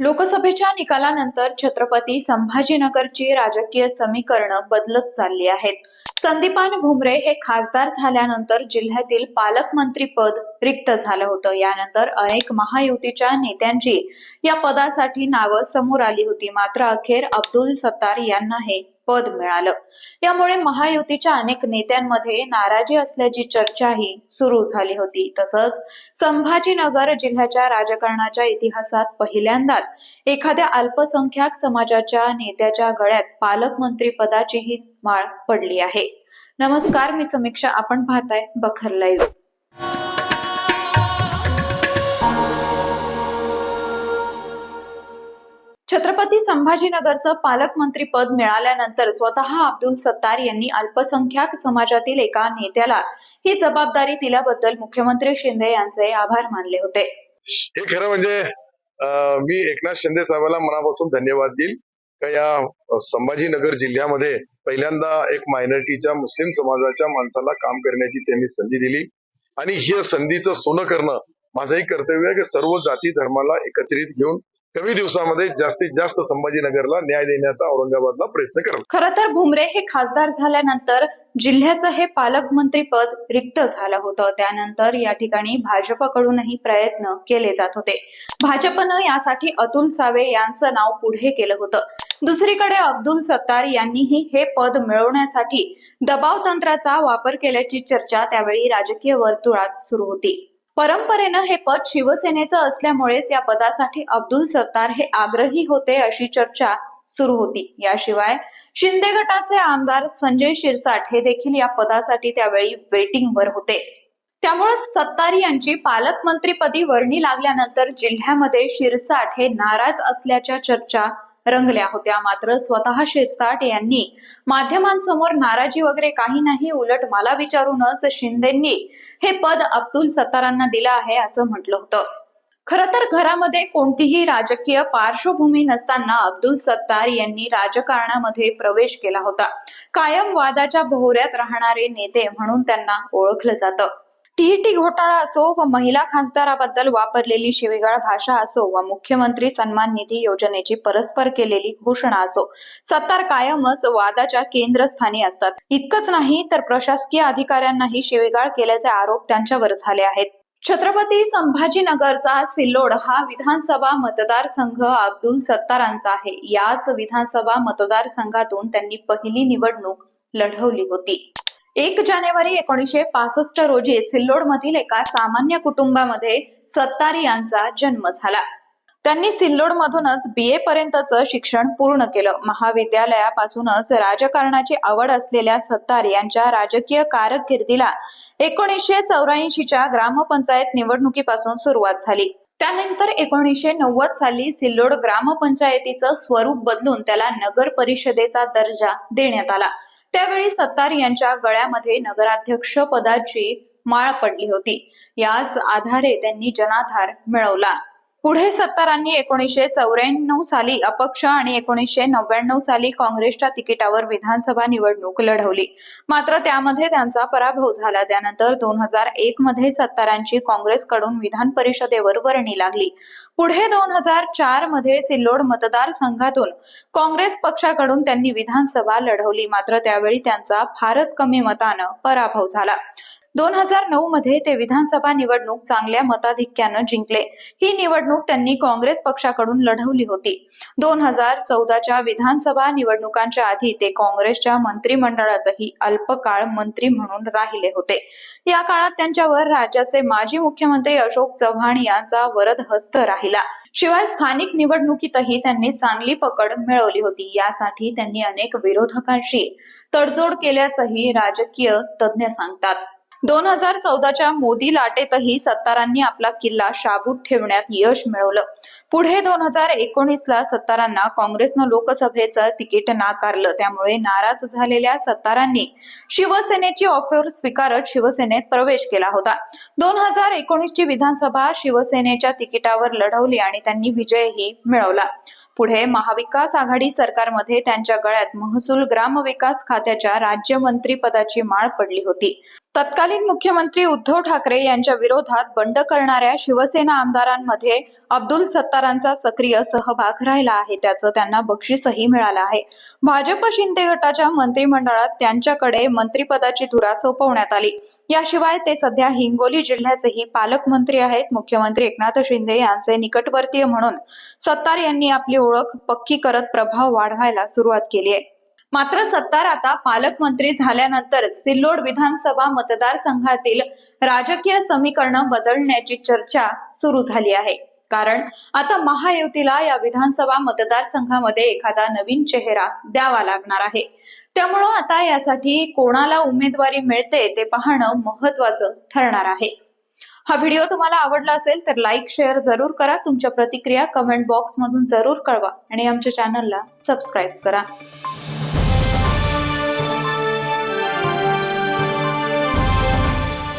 लोकसभेच्या निकालानंतर छत्रपती संभाजीनगरची राजकीय समीकरणं बदलत चालली आहेत. संदीपान भुमरे हे खासदार झाल्यानंतर जिल्ह्यातील पालकमंत्रीपद रिक्त झालं होतं. यानंतर अनेक महायुतीच्या नेत्यांची या पदासाठी नावं समोर आली होती. मात्र अखेर अब्दुल सत्तार यांना हे पद मिळालं. यामुळे महायुतीच्या अनेक नेत्यांमध्ये नाराजी असल्याची चर्चाही सुरू झाली होती. तसंच संभाजीनगर जिल्ह्याच्या राजकारणाच्या इतिहासात पहिल्यांदाच एखाद्या अल्पसंख्याक समाजाच्या नेत्याच्या गळ्यात पालकमंत्री पदाचीही माळ पडली आहे. नमस्कार मी समीक्षा. आपण पाहताय बखर लाईव्ह छत्रपती संभाजीनगरचं पालकमंत्रीपद मिळाल्यानंतर स्वतः अब्दुल सत्तार यांनी अल्पसंख्याक समाजातील एका नेत्याला ही जबाबदारी दिल्याबद्दल मुख्यमंत्री शिंदे यांचे आभार मानले होते. हे खरं म्हणजे अं, मी एकनाथ शिंदे साहेबांना मनापासून धन्यवाद देईल. का या संभाजीनगर जिल्ह्यामध्ये पहिल्यांदा एक मायनॉरिटीच्या मुस्लिम समाजाच्या माणसाला काम करण्याची त्यांनी संधी दिली. आणि ही संधीचं सोनं करणं माझंही कर्तव्य आहे की सर्व जाती धर्माला एकत्रित घेऊन कमी दिवसामध्ये जास्तीत जास्त संभाजीनगरला न्याय देण्याचा औरंगाबादला प्रयत्न करणं खर तर भुमरे हे खासदार झाल्यानंतर जिल्ह्याचं हे पालकमंत्री पद रिक्त झालं होतं. त्यानंतर या ठिकाणी भाजपकडूनही प्रयत्न केले जात होते. भाजपनं यासाठी अतुल सावे यांचं नाव पुढे केलं होतं. दुसरीकडे अब्दुल सत्तार यांनीही हे पद मिळवण्यासाठी दबाव तंत्राचा वापर केल्याची चर्चा त्यावेळी राजकीय वर्तुळात सुरू होती. परंपरेनं हे पद शिवसेनेचं असल्यामुळेच या पदासाठी अब्दुल सत्तार हे आग्रही होते अशी चर्चा सुरू होती. याशिवाय शिंदे गटाचे आमदार संजय शिरसाट हे देखील या पदासाठी त्यावेळी वेटिंगवर होते. त्यामुळेच सत्तार यांची पालकमंत्रीपदी वर्णी लागल्यानंतर जिल्ह्यामध्ये शिरसाट हे नाराज असल्याच्या चर्चा रंगल्या होत्या. मात्र स्वतः शिरसाट यांनी माध्यमांसमोर नाराजी वगैरे काही नाही उलट मला विचारूनच शिंदेंनी हे पद अब्दुल सत्तारांना दिलं आहे असं म्हटलं होतं. खरं तर घरामध्ये कोणतीही राजकीय पार्श्वभूमी नसताना अब्दुल सत्तार यांनी राजकारणामध्ये प्रवेश केला होता. कायम वादाच्या भोवऱ्यात राहणारे नेते म्हणून त्यांना ओळखलं जातं. टीईटी घोटाळा असो व महिला खासदाराबद्दल वापरलेली शिवीगाळ भाषा असो व मुख्यमंत्री सन्मान निधी योजनेची परस्पर केलेली घोषणा असो सत्तार कायमच वादाच्या केंद्रस्थानी असतात. इतकंच नाही तर प्रशासकीय अधिकाऱ्यांनाही शिवेगाळ केल्याचे आरोप त्यांच्यावर झाले आहेत. छत्रपती संभाजीनगरचा सिल्लोड हा विधानसभा मतदारसंघ अब्दुल सत्तारांचा आहे. याच विधानसभा मतदारसंघातून त्यांनी पहिली निवडणूक लढवली होती. एक जानेवारी एकोणीसशे पासष्ट रोजी सिल्लोड मधील एका सामान्य कुटुंबामध्ये सत्तार यांचा जन्म झाला. त्यांनी सिल्लोड मधूनच बी ए पर्यंतचं शिक्षण पूर्ण केलं. महाविद्यालयापासूनच राजकारणाची आवड असलेल्या सत्तार यांच्या राजकीय कारकिर्दीला एकोणीसशे चौऱ्याऐंशीच्या ग्रामपंचायत निवडणुकीपासून सुरुवात झाली. त्यानंतर एकोणीसशे नव्वद साली सिल्लोड ग्रामपंचायतीचं स्वरूप बदलून त्याला नगर परिषदेचा दर्जा देण्यात आला. त्यावेळी सत्तार यांच्या गळ्यामध्ये नगराध्यक्ष पदाची माळ पडली होती. याच आधारे त्यांनी जनाधार मिळवला. पुढे सत्तारांनी एकोणीसशे चौऱ्याण्णव साली अपक्ष आणि एकोणीसशे नव्याण्णव साली काँग्रेसच्या तिकिटावर विधानसभा निवडणूक लढवली. मात्र त्यामध्ये त्यांचा पराभव झाला. त्यानंतर दोन हजार एक मध्ये सत्तारांची काँग्रेसकडून विधान परिषदेवर वर्णी लागली. पुढे दोन हजार चारमध्ये सिल्लोड मतदारसंघातून काँग्रेस पक्षाकडून त्यांनी विधानसभा लढवली. मात्र त्यावेळी त्यांचा फारच कमी मतानं पराभव झाला. दोन हजार नऊ मध्ये ते विधानसभा निवडणूक चांगल्या मताधिक्यानं जिंकले. ही निवडणूक त्यांनी काँग्रेस पक्षाकडून लढवली होती. दोन हजार चौदाच्या विधानसभा निवडणुकांच्या आधी ते काँग्रेसच्या मंत्रिमंडळातही अल्पकाळ मंत्री म्हणून राहिले होते. या काळात त्यांच्यावर राज्याचे माजी मुख्यमंत्री अशोक चव्हाण यांचा वरद हस्त राहिला. शिवाय स्थानिक निवडणुकीतही त्यांनी चांगली पकड मिळवली होती. यासाठी त्यांनी अनेक विरोधकांशी तडजोड केल्याचंही राजकीय तज्ज्ञ सांगतात. दोन हजार चौदाच्या मोदी लाटेतही सत्तारांनी आपला किल्ला शाबूत ठेवण्यात यश मिळवलं. पुढे दोन हजार एकोणीसला सत्तारांना काँग्रेसनं लोकसभेचं तिकीट नाकारलं. त्यामुळे नाराज झालेल्या सत्तारांनी शिवसेनेची ऑफर स्वीकारत शिवसेनेत प्रवेश केला होता. दोन हजार एकोणीसची विधानसभा शिवसेनेच्या तिकिटावर लढवली आणि त्यांनी विजयही मिळवला. पुढे महाविकास आघाडी सरकारमध्ये त्यांच्या गळ्यात महसूल ग्रामविकास खात्याच्या राज्यमंत्री पदाची माळ पडली होती. तत्कालीन मुख्यमंत्री उद्धव ठाकरे यांच्या विरोधात बंड करणाऱ्या शिवसेना आमदारांमध्ये अब्दुल सत्तारांचा सक्रिय सहभाग राहिला आहे. त्याचं त्यांना बक्षीसही मिळालं आहे. भाजप शिंदे गटाच्या मंत्रिमंडळात त्यांच्याकडे मंत्रिपदाची धुरा सोपवण्यात आली. याशिवाय ते सध्या हिंगोली जिल्ह्याचेही पालकमंत्री आहेत. मुख्यमंत्री एकनाथ शिंदे यांचे निकटवर्तीय म्हणून सत्तार यांनी आपली ओळख पक्की करत प्रभाव वाढवायला सुरुवात केली आहे. मात्र सत्तार आता पालकमंत्री झाल्यानंतर सिल्लोड विधानसभा मतदारसंघातील राजकीय समीकरण बदलण्याची चर्चा सुरू झाली आहे. कारण आता महायुतीला या विधानसभा मतदारसंघामध्ये एखादा नवीन चेहरा द्यावा लागणार आहे. त्यामुळं आता यासाठी कोणाला उमेदवारी मिळते ते पाहणं महत्वाचं ठरणार आहे. हा व्हिडिओ तुम्हाला आवडला असेल तर लाईक शेअर जरूर करा. तुमच्या प्रतिक्रिया कमेंट बॉक्स मधून जरूर कळवा आणि आमच्या चॅनलला सबस्क्राईब करा.